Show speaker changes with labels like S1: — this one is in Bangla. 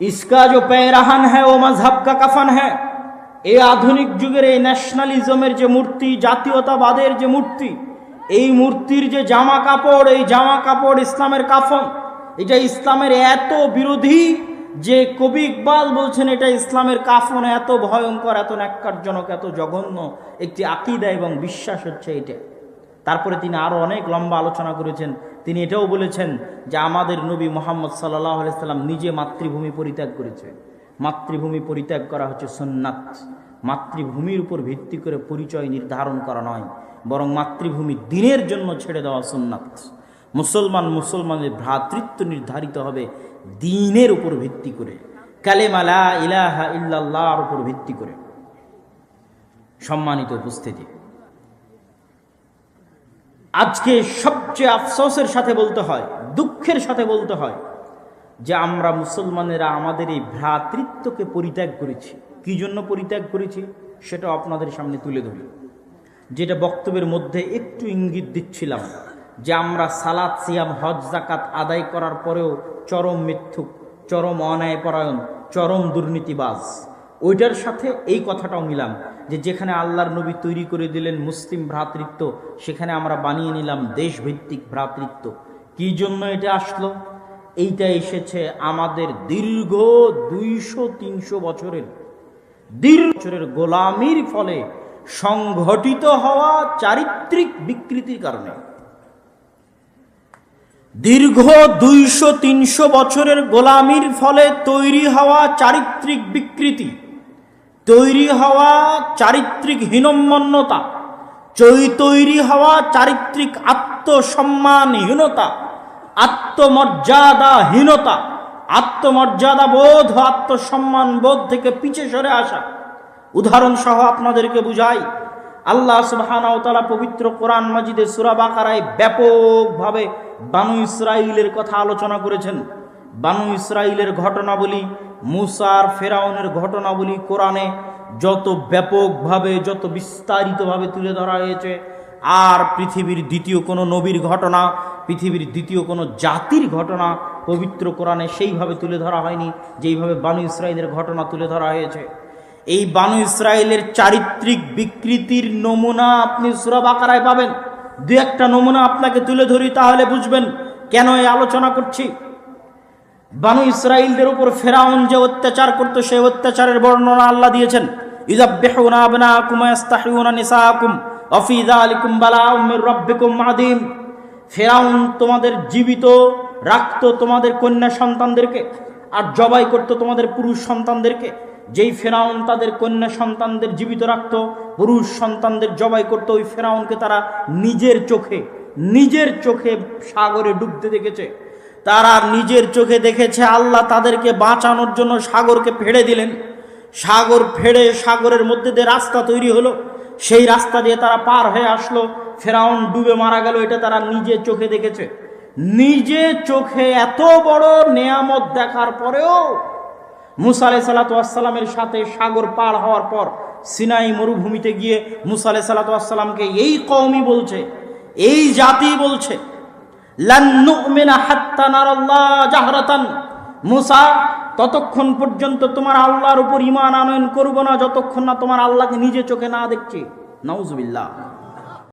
S1: इसका जो पैराहन है वो मजहब का कफन है এই আধুনিক যুগের এই ন্যাশনালিজমের যে মূর্তি জাতীয়তাবাদের যে মূর্তি এই মূর্তির যে জামা কাপড় এই জামা কাপড় ইসলামের কাফন এটা ইসলামের এত বিরোধী যে কবি ইকবাল বলছেন এটা ইসলামের কাফন এত ভয়ঙ্কর এত ন্যাক্কারজনক এত জঘন্য একটি আকিদা এবং বিশ্বাস হচ্ছে এটা তারপরে তিনি আরও অনেক লম্বা আলোচনা করেছেন তিনি এটাও বলেছেন যে আমাদের নবী মোহাম্মদ সাল্লাহ সাল্লাম নিজে মাতৃভূমি পরিত্যাগ করেছে। মাতৃভূমি পরিত্যাগ করা হচ্ছে সুন্নাত। মাতৃভূমির উপর ভিত্তি করে পরিচয় নির্ধারণ করা নয়, বরং মাতৃভূমি দিনের জন্য ছেড়ে দেওয়া সুন্নাত। মুসলমান মুসলমানের ভ্রাতৃত্ব নির্ধারিত হবে দিনের উপর ভিত্তি করে। কালেমালা ইলাহা ইল্লাল্লাহর উপর ভিত্তি করে। সম্মানিত উপস্থিতি আজকে সবচেয়ে আফসোসের সাথে বলতে হয়, দুঃখের সাথে বলতে হয় যে আমরা মুসলমানেরা আমাদের এই ভ্রাতৃত্বকে পরিত্যাগ করেছি। কি জন্য পরিত্যাগ করেছি? সেটা আপনাদের সামনে তুলে ধরি। যেটা বক্তব্যের মধ্যে একটু ইঙ্গিত দিচ্ছিলাম যে আমরা সালাদ সিয়াম, হজ জাকাত আদায় করার পরেও চরম মিথ্যুক, চরম অন্যায়পরায়ণ, চরম দুর্নীতিবাজ। ওইটার সাথে এই কথাটাও মিলাম যে যেখানে আল্লাহর নবী তৈরি করে দিলেন মুসলিম ভ্রাতৃত্ব, সেখানে আমরা বানিয়ে নিলাম দেশভিত্তিক ভ্রাতৃত্ব। কি জন্য এটা আসলো? এইটা এসেছে আমাদের দীর্ঘ দুইশো, তিনশো বছরের, দীর্ঘ বছরের গোলামির ফলে সংঘটিত হওয়া চারিত্রিক বিকৃতির কারণে। দীর্ঘ দুইশো, তিনশো বছরের গোলামির ফলে তৈরি হওয়া চারিত্রিক বিকৃতি। তৈরি হওয়া চারিত্রিক হীনম্মন্যতা, চৈ তৈরি হওয়া চারিত্রিক আত্মসম্মানহীনতা, আত্মমর্যাদাহীনতা আত্মমর্যাদা বোধ আত্মসম্মান বোধ থেকে পিছে সরে আসা। উদাহরণ সহ আপনাদেরকে বুঝাই, আল্লাহ সুবহানাহু পবিত্র কোরআন মাজিদে সুরাবাকারায় ব্যাপকভাবে বানু ইসরাইলের কথা আলোচনা করেছেন। বানু ইসরাইলের ঘটনাবলী মুসার ফেরাউনের ঘটনাবলী কোরআনে যত ব্যাপকভাবে, যত বিস্তারিতভাবে তুলে ধরা হয়েছে, আর পৃথিবীর দ্বিতীয় কোনো নবীর ঘটনা, পৃথিবীর দ্বিতীয় কোনো জাতির ঘটনা পবিত্র কোরআনে সেইভাবে তুলে ধরা হয়নি, যেইভাবে বানু ইসরাইলের ঘটনা তুলে ধরা হয়েছে। এই বানু ইসরায়েলের চারিত্রিক বিকৃতির নমুনা আপনি সুরা আকারায় পাবেন। দু একটা নমুনা আপনাকে তুলে ধরি তাহলে বুঝবেন কেন এই আলোচনা করছি। বানু ইসরায়েলদের উপর ফেরাউন যে অত্যাচার করত, সেই অত্যাচারের বর্ণনা আল্লাহ দিয়েছেন। ইজাব্বিহুনা আবনাকুম ইয়াস্তাহিউনা নিসাকুম অফি যালিকুম বালাউম রাব্বিকুম আদিম ফেরাউন তোমাদের জীবিত, রাখতো তোমাদের কন্যা সন্তানদেরকে আর জবাই করতো তোমাদের পুরুষ সন্তানদেরকে। যেই ফেরাউন তাদের কন্যা সন্তানদের জীবিত রাখত, পুরুষ সন্তানদের জবাই করতো, ওই ফেরাউনকে তারা নিজের চোখে নিজের চোখে সাগরে ডুবতে দেখেছে। তারা নিজের চোখে দেখেছে আল্লাহ তাদেরকে বাঁচানোর জন্য সাগরকে ফেড়ে দিলেন। সাগর ফেড়ে সাগরের মধ্যে দিয়ে রাস্তা তৈরি হলো। সেই রাস্তা দিয়ে তারা পার হয়ে আসলো। ফেরাউন ডুবে মারা গেল, এটা তারা নিজে চোখে দেখেছে। নিজে চোখে এত বড় নেয়ামত দেখার পরেও মুসা আলাই সাল্লাতামের সাথে সাগর পার হওয়ার পর সিনাই মরুভূমিতে গিয়ে মুসা আলাই সাল্লাতামকে এই কওমি বলছে, এই জাতি বলছে ততক্ষণ পর্যন্ত তোমার আল্লাহর উপর ইমান আনয়ন করব না, যতক্ষণ না তোমার আল্লাহকে নিজে চোখে না দেখছে। নাউজবিল্লাহ।